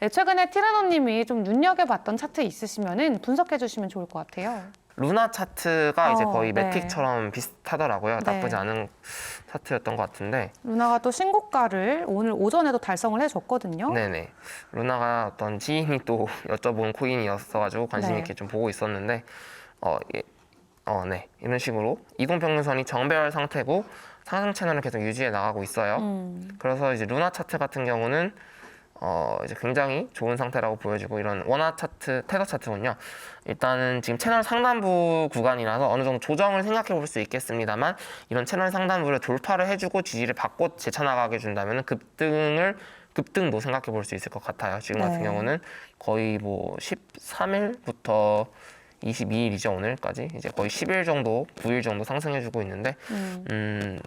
네, 최근에 티라노님이 좀 눈여겨봤던 차트 있으시면은 분석해 주시면 좋을 것 같아요. 루나 차트가 이제 어, 거의 네. 매틱처럼 비슷하더라고요. 네. 나쁘지 않은 차트였던 것 같은데. 루나가 또 신고가를 오늘 오전에도 달성을 해줬거든요. 네네. 루나가 어떤 지인이 또 여쭤본 코인이었어가지고 관심 네. 있게 좀 보고 있었는데, 어, 예, 어, 네. 이런 식으로 이동평균선이 정배열 상태고 상승 채널을 계속 유지해 나가고 있어요. 음, 그래서 이제 루나 차트 같은 경우는 어 이제 굉장히 좋은 상태라고 보여지고 이런 원화 차트, 테더 차트군요. 일단은 지금 채널 상단부 구간이라서 어느 정도 조정을 생각해 볼 수 있겠습니다만 이런 채널 상단부를 돌파를 해주고 지지를 받고 재차 나가게 준다면 급등을 급등도 생각해 볼 수 있을 것 같아요. 지금 같은 네. 경우는 거의 뭐 13일부터 22일이죠 오늘까지 이제 거의 10일 정도, 9일 정도 상승해주고 있는데 음. 음,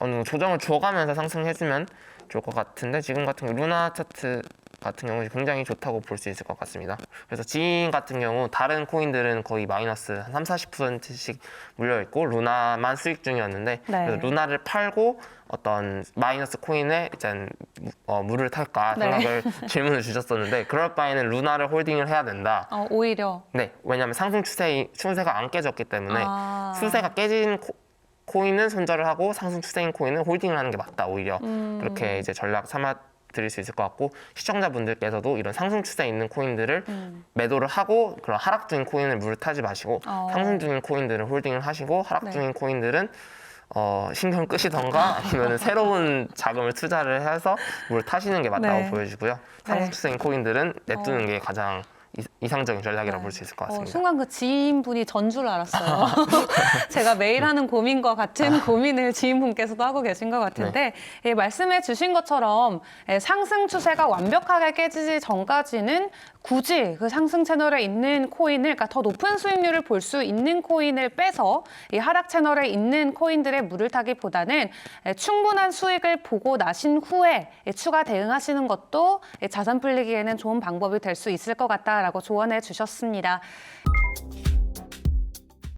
어느 정도 조정을 줘가면서 상승해주면 좋을 것 같은데 지금 같은 경우 루나 차트 같은 경우 굉장히 좋다고 볼 수 있을 것 같습니다. 그래서 지인 같은 경우 다른 코인들은 거의 마이너스 한 3, 40%씩 물려 있고 루나만 수익 중이었는데 네. 그래서 루나를 팔고 어떤 마이너스 코인에 이제 어, 물을 탈까 네. 생각을 질문을 주셨었는데 그럴 바에는 루나를 홀딩을 해야 된다. 어, 오히려 네, 왜냐하면 상승 추세 추세가 안 깨졌기 때문에 아. 추세가 깨진 코, 코인은 손절을 하고 상승 추세인 코인은 홀딩을 하는 게 맞다 오히려 음. 그렇게 이제 전략 삼아 드릴 수 있을 것 같고 시청자분들께서도 이런 상승 추세 있는 코인들을 음. 매도를 하고 그런 하락 중인 코인을 물을 타지 마시고 어. 상승 중인 코인들을 홀딩을 하시고 하락 네. 중인 코인들은 어, 신경 끄시던가 아니면 새로운 자금을 투자를 해서 물을 타시는 게 맞다고 네. 보여지고요. 상승 네. 추세인 코인들은 냅두는 어. 게 가장 이- 이상적인 전략이라고 네. 볼수 있을 것 어, 같습니다. 순간 그 지인분이 전 줄 알았어요. 제가 매일 하는 고민과 같은 고민을 지인분께서도 하고 계신 것 같은데 예, 말씀해 주신 것처럼 예, 상승 추세가 완벽하게 깨지지 전까지는 굳이 그 상승 채널에 있는 코인을, 그러니까 더 높은 수익률을 볼 수 있는 코인을 빼서 이 하락 채널에 있는 코인들의 물을 타기보다는 예, 충분한 수익을 보고 나신 후에 예, 추가 대응하시는 것도 예, 자산 풀리기에는 좋은 방법이 될 수 있을 것 같다 라고 조언해 주셨습니다.